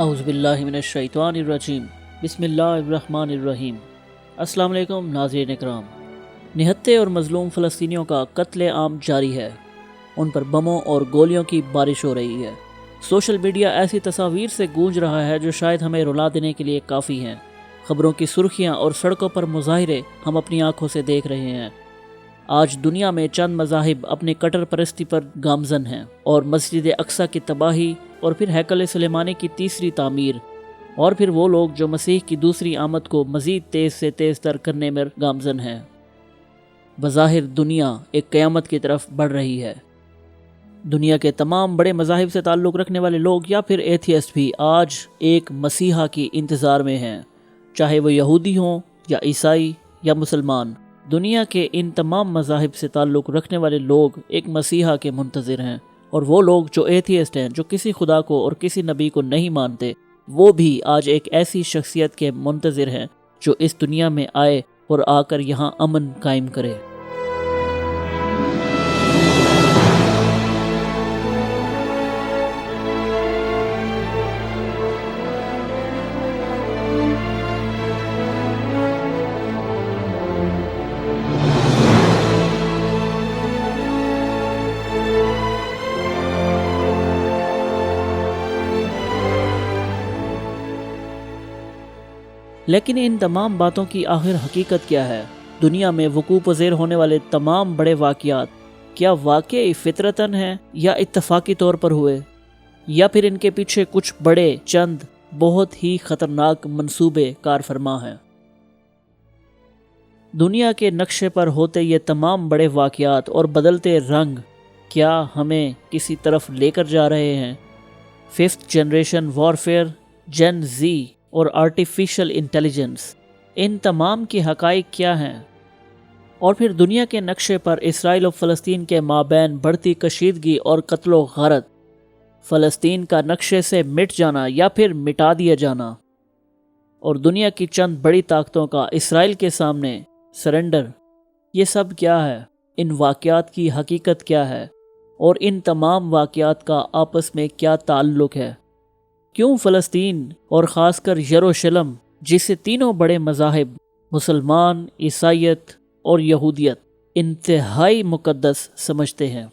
اعوذ باللہ من الشیطان الرجیم، بسم اللہ الرحمن الرحیم۔ السلام علیکم ناظرین اکرام۔ نہتے اور مظلوم فلسطینیوں کا قتل عام جاری ہے۔ ان پر بموں اور گولیوں کی بارش ہو رہی ہے۔ سوشل میڈیا ایسی تصاویر سے گونج رہا ہے جو شاید ہمیں رلا دینے کے لیے کافی ہیں۔ خبروں کی سرخیاں اور سڑکوں پر مظاہرے ہم اپنی آنکھوں سے دیکھ رہے ہیں۔ آج دنیا میں چند مذاہب اپنی کٹر پرستی پر گامزن ہیں اور مسجد اقسا کی تباہی اور پھر ہیکل سلیمانی کی تیسری تعمیر، اور پھر وہ لوگ جو مسیح کی دوسری آمد کو مزید تیز سے تیز تر کرنے میں گامزن ہیں۔ بظاہر دنیا ایک قیامت کی طرف بڑھ رہی ہے۔ دنیا کے تمام بڑے مذاہب سے تعلق رکھنے والے لوگ یا پھر ایتھیسٹ بھی آج ایک مسیحا کی انتظار میں ہیں۔ چاہے وہ یہودی ہوں یا عیسائی یا مسلمان، دنیا کے ان تمام مذاہب سے تعلق رکھنے والے لوگ ایک مسیحا کے منتظر ہیں۔ اور وہ لوگ جو ایتھیسٹ ہیں، جو کسی خدا کو اور کسی نبی کو نہیں مانتے، وہ بھی آج ایک ایسی شخصیت کے منتظر ہیں جو اس دنیا میں آئے اور آ کر یہاں امن قائم کرے۔ لیکن ان تمام باتوں کی آخر حقیقت کیا ہے؟ دنیا میں وقوع پذیر ہونے والے تمام بڑے واقعات، کیا واقعی فطرتاً ہیں یا اتفاقی طور پر ہوئے؟ یا پھر ان کے پیچھے کچھ بڑے، چند، بہت ہی خطرناک منصوبے کار فرما ہیں؟ دنیا کے نقشے پر ہوتے یہ تمام بڑے واقعات اور بدلتے رنگ، کیا ہمیں کسی طرف لے کر جا رہے ہیں؟ ففتھ جنریشن وارفیئر، جن زی اور آرٹیفیشل انٹیلیجنس ان تمام کی حقائق کیا ہیں؟ اور پھر دنیا کے نقشے پر اسرائیل و فلسطین کے مابین بڑھتی کشیدگی اور قتل و غارت۔ فلسطین کا نقشے سے مٹ جانا یا پھر مٹا دیا جانا۔ اور دنیا کی چند بڑی طاقتوں کا اسرائیل کے سامنے سرنڈر یہ سب کیا ہے؟ ان واقعات کی حقیقت کیا ہے؟ اور ان تمام واقعات کا آپس میں کیا تعلق ہے؟ کیوں فلسطین اور خاص کر یروشلم جسے تینوں بڑے مذاہب، مسلمان، عیسائیت اور یہودیت، انتہائی مقدس سمجھتے ہیں۔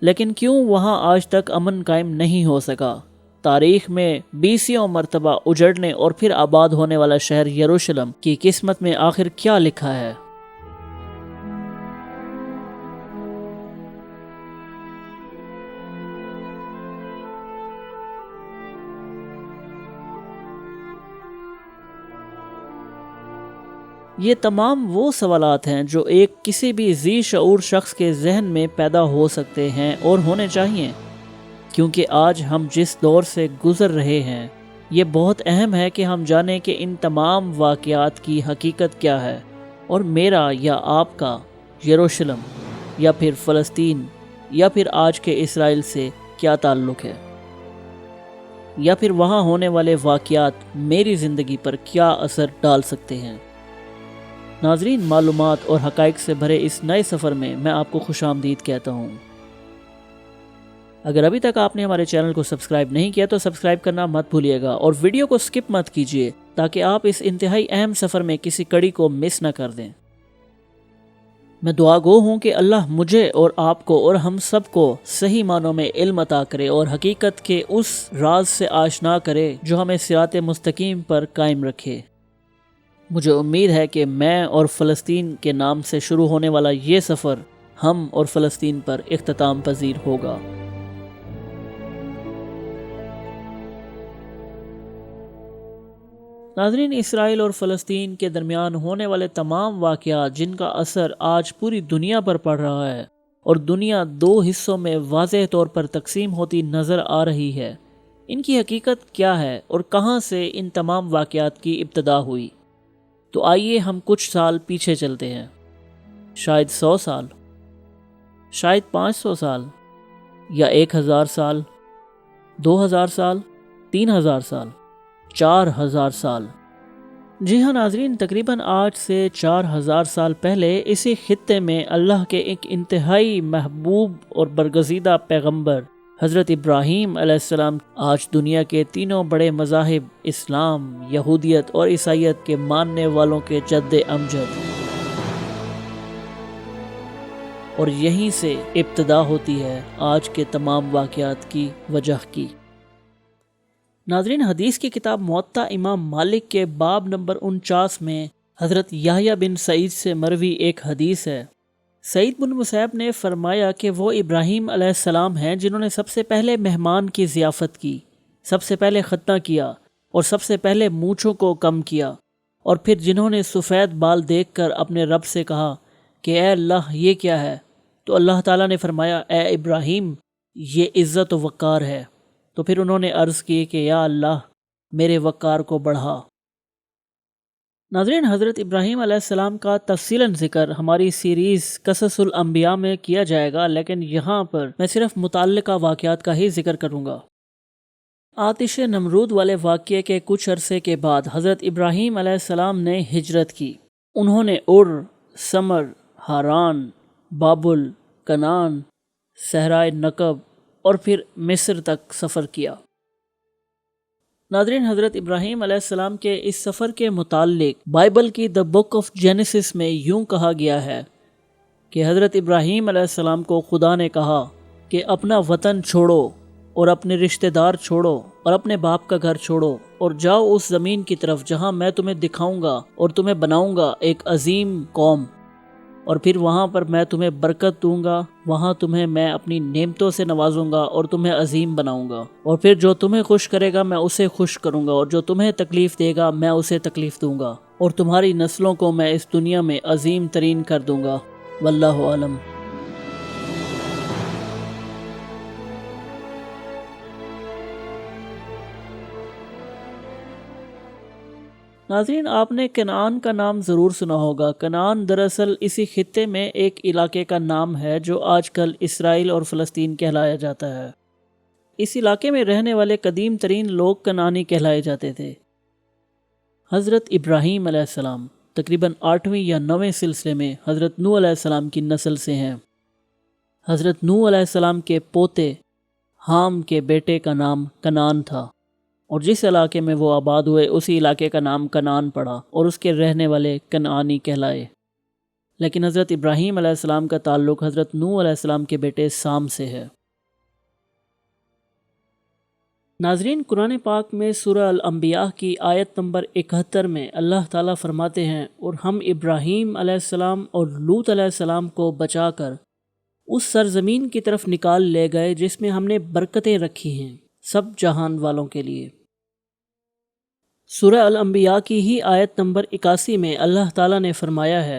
لیکن کیوں وہاں آج تک امن قائم نہیں ہو سکا؟ تاریخ میں بیسیوں مرتبہ اجڑنے اور پھر آباد ہونے والا شہر یروشلم کی قسمت میں آخر کیا لکھا ہے؟ یہ تمام وہ سوالات ہیں جو ایک کسی بھی ذی شعور شخص کے ذہن میں پیدا ہو سکتے ہیں اور ہونے چاہیے۔ کیونکہ آج ہم جس دور سے گزر رہے ہیں، یہ بہت اہم ہے کہ ہم جانیں کہ ان تمام واقعات کی حقیقت کیا ہے۔ اور میرا یا آپ کا، یروشلم، یا پھر فلسطین، یا پھر آج کے اسرائیل سے کیا تعلق ہے؟ یا پھر وہاں ہونے والے واقعات میری زندگی پر کیا اثر ڈال سکتے ہیں؟ ناظرین، معلومات اور حقائق سے بھرے اس نئے سفر میں میں آپ کو خوش آمدید کہتا ہوں۔ اگر ابھی تک آپ نے ہمارے چینل کو سبسکرائب نہیں کیا تو سبسکرائب کرنا مت بھولیے گا اور ویڈیو کو سکپ مت کیجیے تاکہ آپ اس انتہائی اہم سفر میں کسی کڑی کو مس نہ کر دیں۔ میں دعا گو ہوں کہ اللہ مجھے اور آپ کو اور ہم سب کو صحیح معنوں میں علم عطا کرے اور حقیقت کے اس راز سے آشنا کرے جو ہمیں سیات مستقیم پر قائم رکھے۔ مجھے امید ہے کہ میں اور فلسطین کے نام سے شروع ہونے والا یہ سفر ہم اور فلسطین پر اختتام پذیر ہوگا۔ ناظرین، اسرائیل اور فلسطین کے درمیان ہونے والے تمام واقعات جن کا اثر آج پوری دنیا پر پڑ رہا ہے اور دنیا دو حصوں میں واضح طور پر تقسیم ہوتی نظر آ رہی ہے، ان کی حقیقت کیا ہے اور کہاں سے ان تمام واقعات کی ابتدا ہوئی؟ تو آئیے ہم کچھ سال پیچھے چلتے ہیں۔ شاید سو سال۔ شاید پانچ سو سال۔ یا ایک ہزار سال۔ دو ہزار سال۔ تین ہزار سال۔ چار ہزار سال۔ جی ہاں ناظرین، تقریباً آٹھ سے چار ہزار سال پہلے اسی خطے میں اللہ کے ایک انتہائی محبوب اور برگزیدہ پیغمبر حضرت ابراہیم علیہ السلام آج دنیا کے تینوں بڑے مذاہب، اسلام، یہودیت اور عیسائیت کے ماننے والوں کے جد امجد۔ اور یہیں سے ابتدا ہوتی ہے آج کے تمام واقعات کی وجہ کی۔ ناظرین، حدیث کی کتاب معطا امام مالک کے باب نمبر انچاس میں حضرت یاہیا بن سعید سے مروی ایک حدیث ہے۔ سعید بن مسیب نے فرمایا کہ وہ ابراہیم علیہ السلام ہیں جنہوں نے سب سے پہلے مہمان کی ضیافت کی، سب سے پہلے ختنہ کیا اور سب سے پہلے مونچھوں کو کم کیا اور پھر جنہوں نے سفید بال دیکھ کر اپنے رب سے کہا کہ اے اللہ، یہ کیا ہے؟ تو اللہ تعالیٰ نے فرمایا، اے ابراہیم، یہ عزت و وقار ہے۔ تو پھر انہوں نے عرض کی کہ یا اللہ، میرے وقار کو بڑھا۔ ناظرین، حضرت ابراہیم علیہ السلام کا تفصیل ذکر ہماری سیریز قصص الانبیاء میں کیا جائے گا، لیکن یہاں پر میں صرف متعلقہ واقعات کا ہی ذکر کروں گا۔ آتش نمرود والے واقعے کے کچھ عرصے کے بعد حضرت ابراہیم علیہ السلام نے ہجرت کی۔ انہوں نے ار، سمر، ہاران، بابل، کنان، صحرائے نقب اور پھر مصر تک سفر کیا۔ ناظرین، حضرت ابراہیم علیہ السلام کے اس سفر کے متعلق بائبل کی دا بک آف جینیسس میں یوں کہا گیا ہے کہ حضرت ابراہیم علیہ السلام کو خدا نے کہا کہ اپنا وطن چھوڑو اور اپنے رشتہ دار چھوڑو اور اپنے باپ کا گھر چھوڑو اور جاؤ اس زمین کی طرف جہاں میں تمہیں دکھاؤں گا اور تمہیں بناؤں گا ایک عظیم قوم۔ اور پھر وہاں پر میں تمہیں برکت دوں گا، وہاں تمہیں میں اپنی نعمتوں سے نوازوں گا اور تمہیں عظیم بناؤں گا۔ اور پھر جو تمہیں خوش کرے گا، میں اسے خوش کروں گا، اور جو تمہیں تکلیف دے گا، میں اسے تکلیف دوں گا۔ اور تمہاری نسلوں کو میں اس دنیا میں عظیم ترین کر دوں گا۔ واللہ عالم۔ ناظرین، آپ نے کنان کا نام ضرور سنا ہوگا۔ کنان دراصل اسی خطے میں ایک علاقے کا نام ہے جو آج کل اسرائیل اور فلسطین کہلایا جاتا ہے۔ اس علاقے میں رہنے والے قدیم ترین لوگ کنانی کہلائے جاتے تھے۔ حضرت ابراہیم علیہ السلام، تقریباً آٹھویں یا نویں سلسلے میں حضرت نو علیہ السلام کی نسل سے ہیں۔ حضرت نو علیہ السلام کے پوتے حام کے بیٹے کا نام کنان تھا۔ اور جس علاقے میں وہ آباد ہوئے، اسی علاقے کا نام کنان پڑا اور اس کے رہنے والے کنعانی کہلائے۔ لیکن حضرت ابراہیم علیہ السلام کا تعلق حضرت نو علیہ السلام کے بیٹے سام سے ہے۔ ناظرین، قرآن پاک میں سورہ الانبیاء کی آیت نمبر اکہتر میں اللہ تعالیٰ فرماتے ہیں، اور ہم ابراہیم علیہ السلام اور لوت علیہ السلام کو بچا کر اس سرزمین کی طرف نکال لے گئے، جس میں ہم نے برکتیں رکھی ہیں، سب جہان والوں کے لیے۔ سورہ الانبیاء کی ہی آیت نمبر اکاسی میں اللہ تعالیٰ نے فرمایا ہے،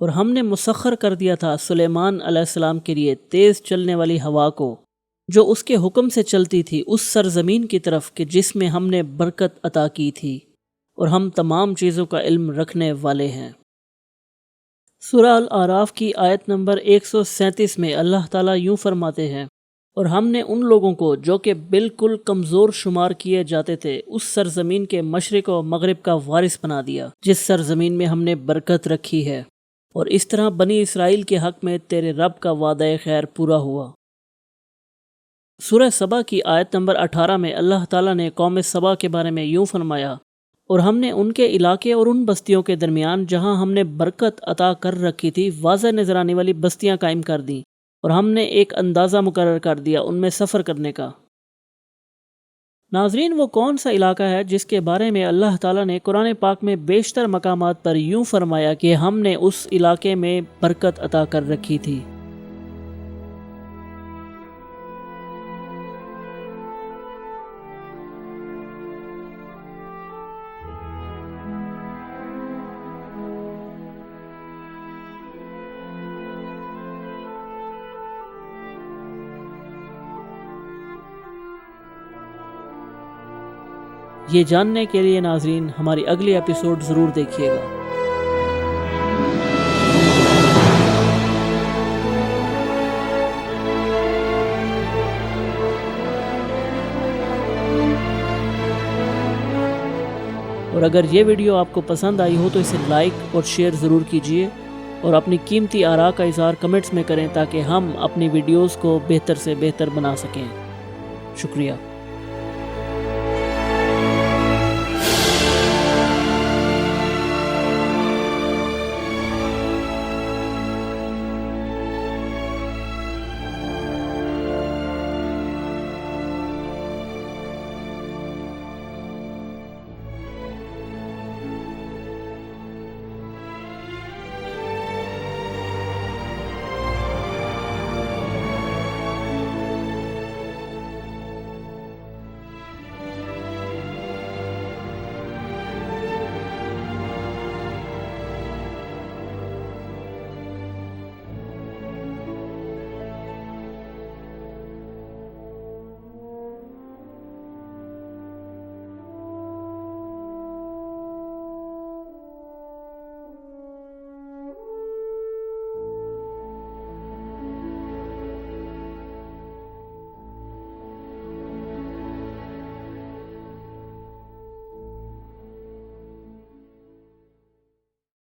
اور ہم نے مسخر کر دیا تھا سلیمان علیہ السلام کے لیے تیز چلنے والی ہوا کو، جو اس کے حکم سے چلتی تھی اس سرزمین کی طرف کہ جس میں ہم نے برکت عطا کی تھی، اور ہم تمام چیزوں کا علم رکھنے والے ہیں۔ سورہ العراف کی آیت نمبر 137 میں اللہ تعالیٰ یوں فرماتے ہیں اور ہم نے ان لوگوں کو جو کہ بالکل کمزور شمار کیے جاتے تھے، اس سرزمین کے مشرق و مغرب کا وارث بنا دیا، جس سرزمین میں ہم نے برکت رکھی ہے۔ اور اس طرح بنی اسرائیل کے حق میں تیرے رب کا وعدہ خیر پورا ہوا۔ سورہ صبا کی آیت نمبر اٹھارہ میں اللہ تعالیٰ نے قوم صبا کے بارے میں یوں فرمایا، اور ہم نے ان کے علاقے اور ان بستیوں کے درمیان جہاں ہم نے برکت عطا کر رکھی تھی، واضح نظر آنے والی بستیاں قائم کر دیں۔ اور ہم نے ایک اندازہ مقرر کر دیا ان میں سفر کرنے کا۔ ناظرین، وہ کون سا علاقہ ہے جس کے بارے میں اللہ تعالیٰ نے قرآن پاک میں بیشتر مقامات پر یوں فرمایا کہ ہم نے اس علاقے میں برکت عطا کر رکھی تھی؟ یہ جاننے کے لیے ناظرین، ہماری اگلی ایپیسوڈ ضرور دیکھیے گا۔ اور اگر یہ ویڈیو آپ کو پسند آئی ہو تو اسے لائک اور شیئر ضرور کیجیے اور اپنی قیمتی آراء کا اظہار کمنٹس میں کریں تاکہ ہم اپنی ویڈیوز کو بہتر سے بہتر بنا سکیں۔ شکریہ۔